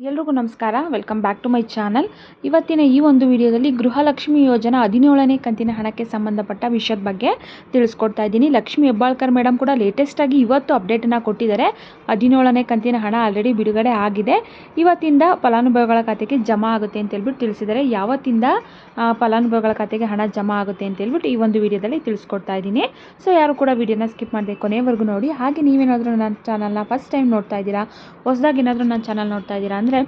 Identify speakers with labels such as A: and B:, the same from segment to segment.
A: ಎಲ್ರಿಗೂ ನಮಸ್ಕಾರ. Welcome back to my channel ಇವತ್ತಿನ ಈ ಒಂದು ವಿಡಿಯೋದಲ್ಲಿ ಗೃಹಲಕ್ಷ್ಮಿ ಯೋಜನಾ ಹದಿನೇಳನೇ ಕಂತಿನ ಹಣಕ್ಕೆ ಸಂಬಂಧಪಟ್ಟ ವಿಷಯದ ಬಗ್ಗೆ ತಿಳಿಸ್ಕೊಡ್ತಾ ಇದ್ದೀನಿ. ಲಕ್ಷ್ಮಿ ಹೆಬ್ಬಾಳ್ಕರ್ ಮೇಡಮ್ ಕೂಡ ಲೇಟೆಸ್ಟಾಗಿ ಇವತ್ತು ಅಪ್ಡೇಟನ್ನು ಕೊಟ್ಟಿದ್ದಾರೆ. ಹದಿನೇಳನೇ ಕಂತಿನ ಹಣ ಆಲ್ರೆಡಿ ಬಿಡುಗಡೆ ಆಗಿದೆ. ಇವತ್ತಿಂದ ಫಲಾನುಭವಿಗಳ ಖಾತೆಗೆ ಜಮಾ ಆಗುತ್ತೆ ಅಂತ ಹೇಳ್ಬಿಟ್ಟು ತಿಳಿಸಿದ್ದಾರೆ. ಯಾವತ್ತಿಂದ ಫಲಾನುಭವಿಗಳ ಖಾತೆಗೆ ಹಣ ಜಮಾ ಆಗುತ್ತೆ ಅಂತ ಹೇಳ್ಬಿಟ್ಟು ಈ ಒಂದು ವಿಡಿಯೋದಲ್ಲಿ ತಿಳಿಸ್ಕೊಡ್ತಾ ಇದ್ದೀನಿ. ಸೊ ಯಾರು ಕೂಡ ವಿಡಿಯೋನ ಸ್ಕಿಪ್ ಮಾಡಿದೆ ಕೊನೆವರೆಗೂ ನೋಡಿ. ಹಾಗೆ ನೀವೇನಾದರೂ ನನ್ನ ಚಾನಲ್ನ ಫಸ್ಟ್ ಟೈಮ್ ನೋಡ್ತಾ ಇದ್ದೀರಾ? ಹೊಸದಾಗಿ ಏನಾದರೂ ನನ್ನ ಚಾನಲ್ ನೋಡ್ತಾ ಇದ್ದೀರಾ ಅಂದರೆ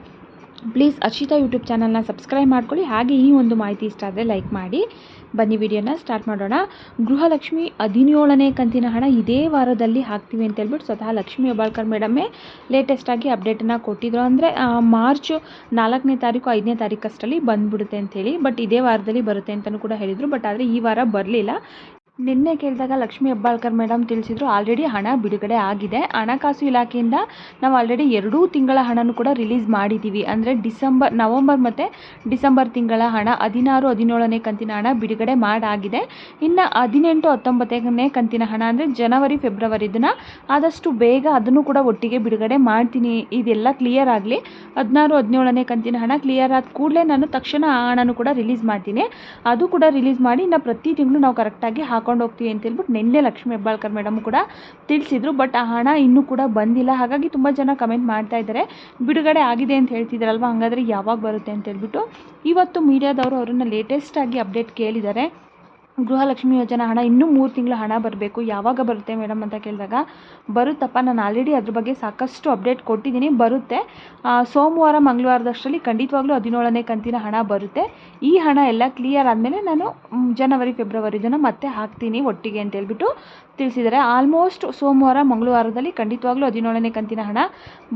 A: ಪ್ಲೀಸ್ ಅರ್ಷಿತಾ ಯೂಟ್ಯೂಬ್ ಚಾನಲ್ನ ಸಬ್ಸ್ಕ್ರೈಬ್ ಮಾಡ್ಕೊಳ್ಳಿ. ಹಾಗೆ ಈ ಒಂದು ಮಾಹಿತಿ ಇಷ್ಟ ಆದರೆ ಲೈಕ್ ಮಾಡಿ. ಬನ್ನಿ ವಿಡಿಯೋನ ಸ್ಟಾರ್ಟ್ ಮಾಡೋಣ. ಗೃಹಲಕ್ಷ್ಮಿ ಹದಿನೇಳನೇ ಕಂತಿನ ಹಣ ಇದೇ ವಾರದಲ್ಲಿ ಹಾಕ್ತೀವಿ ಅಂತ ಹೇಳ್ಬಿಟ್ಟು ಸ್ವತಃ ಲಕ್ಷ್ಮಿ ಹೆಬ್ಬಾಳ್ಕರ್ ಮೇಡಮೇ ಲೇಟೆಸ್ಟಾಗಿ ಅಪ್ಡೇಟನ್ನು ಕೊಟ್ಟಿದ್ರು. ಅಂದರೆ ಮಾರ್ಚ್ ನಾಲ್ಕನೇ ತಾರೀಕು, ಐದನೇ ತಾರೀಕಷ್ಟರಲ್ಲಿ ಬಂದ್ಬಿಡುತ್ತೆ ಅಂತೇಳಿ ಬಟ್ ಇದೇ ವಾರದಲ್ಲಿ ಬರುತ್ತೆ ಅಂತಲೂ ಕೂಡ ಹೇಳಿದರು. ಬಟ್ ಆದರೆ ಈ ವಾರ ಬರಲಿಲ್ಲ. ನಿನ್ನೆ ಕೇಳಿದಾಗ ಲಕ್ಷ್ಮಿ ಹೆಬ್ಬಾಳ್ಕರ್ ಮೇಡಮ್ ತಿಳಿಸಿದ್ರು, ಆಲ್ರೆಡಿ ಹಣ ಬಿಡುಗಡೆ ಆಗಿದೆ. ಹಣಕಾಸು ಇಲಾಖೆಯಿಂದ ನಾವು ಆಲ್ರೆಡಿ ಎರಡೂ ತಿಂಗಳ ಹಣನೂ ಕೂಡ ರಿಲೀಸ್ ಮಾಡಿದ್ದೀವಿ ಅಂದರೆ ಡಿಸೆಂಬರ್, ನವಂಬರ್ ಮತ್ತು ಡಿಸೆಂಬರ್ ತಿಂಗಳ ಹಣ, ಹದಿನಾರು, ಹದಿನೇಳನೇ ಕಂತಿನ ಹಣ ಬಿಡುಗಡೆ ಮಾಡಾಗಿದೆ. ಇನ್ನು ಹದಿನೆಂಟು, ಹತ್ತೊಂಬತ್ತನೇ ಕಂತಿನ ಹಣ ಅಂದರೆ ಜನವರಿ, ಫೆಬ್ರವರಿ ದಿನ ಆದಷ್ಟು ಬೇಗ ಅದನ್ನು ಕೂಡ ಒಟ್ಟಿಗೆ ಬಿಡುಗಡೆ ಮಾಡ್ತೀನಿ. ಇದೆಲ್ಲ ಕ್ಲಿಯರ್ ಆಗಲಿ. ಹದಿನಾರು, ಹದಿನೇಳನೇ ಕಂತಿನ ಹಣ ಕ್ಲಿಯರ್ ಆದ ಕೂಡಲೇ ನಾನು ತಕ್ಷಣ ಆ ಹಣನೂ ಕೂಡ ರಿಲೀಸ್ ಮಾಡ್ತೀನಿ. ಅದು ಕೂಡ ರಿಲೀಸ್ ಮಾಡಿ ಇನ್ನು ಪ್ರತಿ ತಿಂಗಳು ನಾವು ಕರೆಕ್ಟಾಗಿ ಹಾಕೊಂಡು ಹೋಗ್ತೀವಿ ಅಂತ ಹೇಳ್ಬಿಟ್ಟು ನಿನ್ನೆ ಲಕ್ಷ್ಮಿ ಹೆಬ್ಬಾಳ್ಕರ್ ಮೇಡಮ್ ಕೂಡ ತಿಳಿಸಿದ್ರು. ಬಟ್ ಆ ಹಣ ಇನ್ನೂ ಕೂಡ ಬಂದಿಲ್ಲ. ಹಾಗಾಗಿ ತುಂಬ ಜನ ಕಮೆಂಟ್ ಮಾಡ್ತಾ ಇದ್ದಾರೆ. ಬಿಡುಗಡೆ ಆಗಿದೆ ಅಂತ ಹೇಳ್ತಿದ್ದಾರಲ್ವ ಹಾಗಾದರೆ ಯಾವಾಗ ಬರುತ್ತೆ ಅಂತ ಹೇಳ್ಬಿಟ್ಟು. ಇವತ್ತು ಮೀಡಿಯಾದವರು ಅವರನ್ನು ಲೇಟೆಸ್ಟಾಗಿ ಅಪ್ಡೇಟ್ ಕೇಳಿದ್ದಾರೆ. ಗೃಹಲಕ್ಷ್ಮಿ ಯೋಜನೆ ಹಣ ಇನ್ನೂ ಮೂರು ತಿಂಗಳು ಹಣ ಬರಬೇಕು. ಯಾವಾಗ ಬರುತ್ತೆ ಮೇಡಮ್ ಅಂತ ಕೇಳಿದಾಗ, ಬರುತ್ತಪ್ಪ, ನಾನು ಆಲ್ರೆಡಿ ಅದ್ರ ಬಗ್ಗೆ ಸಾಕಷ್ಟು ಅಪ್ಡೇಟ್ ಕೊಟ್ಟಿದ್ದೀನಿ. ಬರುತ್ತೆ. ಸೋಮವಾರ, ಮಂಗಳವಾರದಷ್ಟರಲ್ಲಿ ಖಂಡಿತವಾಗ್ಲೂ ಹದಿನೇಳನೇ ಕಂತಿನ ಹಣ ಬರುತ್ತೆ. ಈ ಹಣ ಎಲ್ಲ ಕ್ಲಿಯರ್ ಆದಮೇಲೆ ನಾನು ಜನವರಿ, ಫೆಬ್ರವರಿ ದಿನ ಮತ್ತೆ ಹಾಕ್ತೀನಿ ಒಟ್ಟಿಗೆ ಅಂತ ಹೇಳ್ಬಿಟ್ಟು ತಿಳಿಸಿದ್ದಾರೆ. ಆಲ್ಮೋಸ್ಟ್ ಸೋಮವಾರ, ಮಂಗಳವಾರದಲ್ಲಿ ಖಂಡಿತವಾಗ್ಲೂ ಹದಿನೇಳನೇ ಕಂತಿನ ಹಣ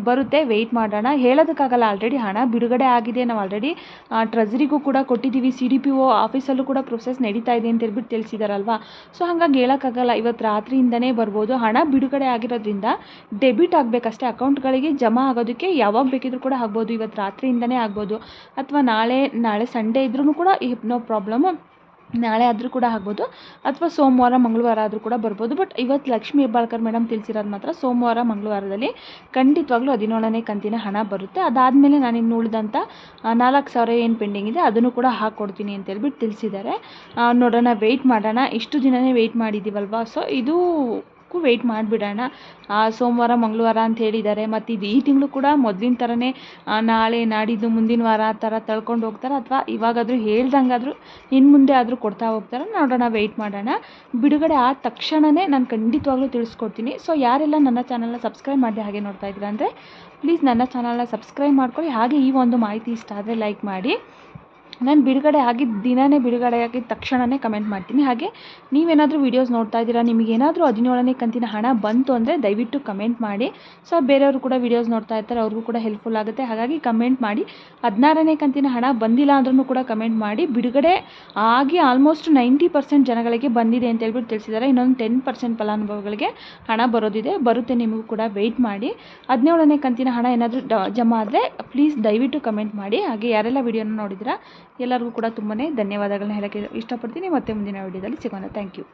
A: ಬರುತ್ತೆ. ವೆಯ್ಟ್ ಮಾಡೋಣ. ಹೇಳೋದಕ್ಕಾಗಲ್ಲ ಆಲ್ರೆಡಿ ಹಣ ಬಿಡುಗಡೆ ಆಗಿದೆ. ನಾವು ಆಲ್ರೆಡಿ ಟ್ರೆಜರಿಗೂ ಕೂಡ ಕೊಟ್ಟಿದ್ದೀವಿ. ಸಿ ಡಿ ಪಿ ಓ ಆಫೀಸಲ್ಲೂ ಕೂಡ ಪ್ರೊಸೆಸ್ ನಡೀತಾ ಇದೆ ಅಂತ ಹೇಳ್ಬಿಟ್ಟು ತಿಳಿಸಿದಾರಲ್ವಾ? ಸೊ ಹಂಗಾಗಿ ಹೇಳೋಕ್ಕಾಗಲ್ಲ ಇವತ್ತು ರಾತ್ರಿಯಿಂದನೇ ಬರ್ಬೋದು. ಹಣ ಬಿಡುಗಡೆ ಆಗಿರೋದ್ರಿಂದ ಡೆಬಿಟ್ ಆಗಬೇಕಷ್ಟೇ, ಅಕೌಂಟ್ಗಳಿಗೆ ಜಮಾ ಆಗೋದಕ್ಕೆ ಯಾವಾಗ ಬೇಕಿದ್ರೂ ಕೂಡ ಆಗ್ಬೋದು. ಇವತ್ತು ರಾತ್ರಿಯಿಂದನೇ ಆಗ್ಬೋದು. ಅಥವಾ ನಾಳೆ ನಾಳೆ ಸಂಡೇ ಇದ್ರೂ ಕೂಡ ನೋ ಪ್ರಾಬ್ಲಮ್ ನಾಳೆ ಆದರೂ ಕೂಡ ಆಗ್ಬೋದು. ಅಥವಾ ಸೋಮವಾರ, ಮಂಗಳವಾರ ಆದರೂ ಕೂಡ ಬರ್ಬೋದು. ಬಟ್ ಇವತ್ತು ಲಕ್ಷ್ಮಿ ಹೆಬ್ಬಾಳ್ಕರ್ ಮೇಡಮ್ ತಿಳಿಸಿರೋದು ಮಾತ್ರ ಸೋಮವಾರ, ಮಂಗಳವಾರದಲ್ಲಿ ಖಂಡಿತವಾಗ್ಲೂ ಹದಿನೇಳನೇ ಕಂತಿನ ಹಣ ಬರುತ್ತೆ. ಅದಾದಮೇಲೆ ನಾನು ಇನ್ನು ಉಳಿದಂಥ ನಾಲ್ಕು ಸಾವಿರ ಏನು ಪೆಂಡಿಂಗ್ ಇದೆ ಅದನ್ನು ಕೂಡ ಹಾಕ್ಕೊಡ್ತೀನಿ ಅಂತ ಹೇಳ್ಬಿಟ್ಟು ತಿಳಿಸಿದ್ದಾರೆ. ನೋಡೋಣ ವೆಯ್ಟ್ ಮಾಡೋಣ. ಇಷ್ಟು ದಿನವೇ ವೆಯ್ಟ್ ಮಾಡಿದ್ದೀವಲ್ವಾ ಸೊ ಇದು ಕ್ಕೂ ವೆಯ್ಟ್ ಮಾಡಿಬಿಡೋಣ. ಸೋಮವಾರ, ಮಂಗಳವಾರ ಅಂತ ಹೇಳಿದ್ದಾರೆ. ಮತ್ತು ಇದು ಈ ತಿಂಗಳು ಕೂಡ ಮೊದಲಿನ ಥರನೇ ನಾಳೆ, ನಾಡಿದ್ದು, ಮುಂದಿನ ವಾರ ಆ ಥರ ತಳ್ಕೊಂಡು ಹೋಗ್ತಾರೆ. ಅಥವಾ ಇವಾಗಾದರೂ ಹೇಳ್ದಂಗಾದರೂ ಇನ್ನು ಮುಂದೆ ಆದರೂ ಕೊಡ್ತಾ ಹೋಗ್ತಾರೆ. ನೋಡೋಣ ವೆಯ್ಟ್ ಮಾಡೋಣ. ಬಿಡುಗಡೆ ಆದ ತಕ್ಷಣವೇ ನಾನು ಖಂಡಿತವಾಗ್ಲೂ ತಿಳಿಸ್ಕೊಡ್ತೀನಿ. ಸೊ ಯಾರೆಲ್ಲ ನನ್ನ ಚಾನಲ್ನ ಸಬ್ಸ್ಕ್ರೈಬ್ ಮಾಡದೆ ಹಾಗೆ ನೋಡ್ತಾ ಇದ್ದೀರಾ ಅಂದರೆ ಪ್ಲೀಸ್ ನನ್ನ ಚಾನಲ್ನ ಸಬ್ಸ್ಕ್ರೈಬ್ ಮಾಡ್ಕೊಳ್ಳಿ. ಹಾಗೆ ಈ ಒಂದು ಮಾಹಿತಿ ಇಷ್ಟ ಆದರೆ ಲೈಕ್ ಮಾಡಿ. ನಾನು ಬಿಡುಗಡೆ ಆಗಿದ್ದ ದಿನವೇ ಬಿಡುಗಡೆ ಆಗಿದ್ದ ತಕ್ಷಣವೇ ಕಮೆಂಟ್ ಮಾಡ್ತೀನಿ. ಹಾಗೆ ನೀವೇನಾದರೂ ವೀಡಿಯೋಸ್ ನೋಡ್ತಾ ಇದ್ದೀರಾ, ನಿಮಗೇನಾದರೂ ಹದಿನೇಳನೇ ಕಂತಿನ ಹಣ ಬಂತು ಅಂದರೆ ದಯವಿಟ್ಟು ಕಮೆಂಟ್ ಮಾಡಿ. ಸೊ ಬೇರೆಯವರು ಕೂಡ ವೀಡಿಯೋಸ್ ನೋಡ್ತಾ ಇರ್ತಾರೆ, ಅವ್ರಿಗೂ ಕೂಡ ಹೆಲ್ಪ್ಫುಲ್ ಆಗುತ್ತೆ. ಹಾಗಾಗಿ ಕಮೆಂಟ್ ಮಾಡಿ. ಹದಿನಾರನೇ ಕಂತಿನ ಹಣ ಬಂದಿಲ್ಲ ಅಂದ್ರೂ ಕೂಡ ಕಮೆಂಟ್ ಮಾಡಿ. ಬಿಡುಗಡೆ ಆಗಿ ಆಲ್ಮೋಸ್ಟ್ ನೈಂಟಿ ಪರ್ಸೆಂಟ್ ಜನಗಳಿಗೆ ಬಂದಿದೆ ಅಂತ ಹೇಳ್ಬಿಟ್ಟು ತಿಳಿಸಿದ್ದಾರೆ. ಇನ್ನೊಂದು ಟೆನ್ ಪರ್ಸೆಂಟ್ ಫಲಾನುಭವಿಗಳಿಗೆ ಹಣ ಬರೋದಿದೆ. ಬರುತ್ತೆ ನಿಮಗೂ ಕೂಡ ವೆಯ್ಟ್ ಮಾಡಿ. ಹದಿನೇಳನೇ ಕಂತಿನ ಹಣ ಏನಾದರೂ ಜಮಾ ಆದರೆ ಪ್ಲೀಸ್ ದಯವಿಟ್ಟು ಕಮೆಂಟ್ ಮಾಡಿ. ಹಾಗೆ ಯಾರೆಲ್ಲ ವಿಡಿಯೋನ ನೋಡಿದ್ದೀರಾ ಎಲ್ಲರಿಗೂ ಕೂಡ ತುಂಬಾ ಧನ್ಯವಾದಗಳನ್ನ ಹೇಳೋಕ್ಕೆ ಇಷ್ಟಪಡ್ತೀನಿ. ಮತ್ತೆ ಮುಂದಿನ ವೀಡಿಯೋದಲ್ಲಿ ಸಿಗೋಣ. Thank you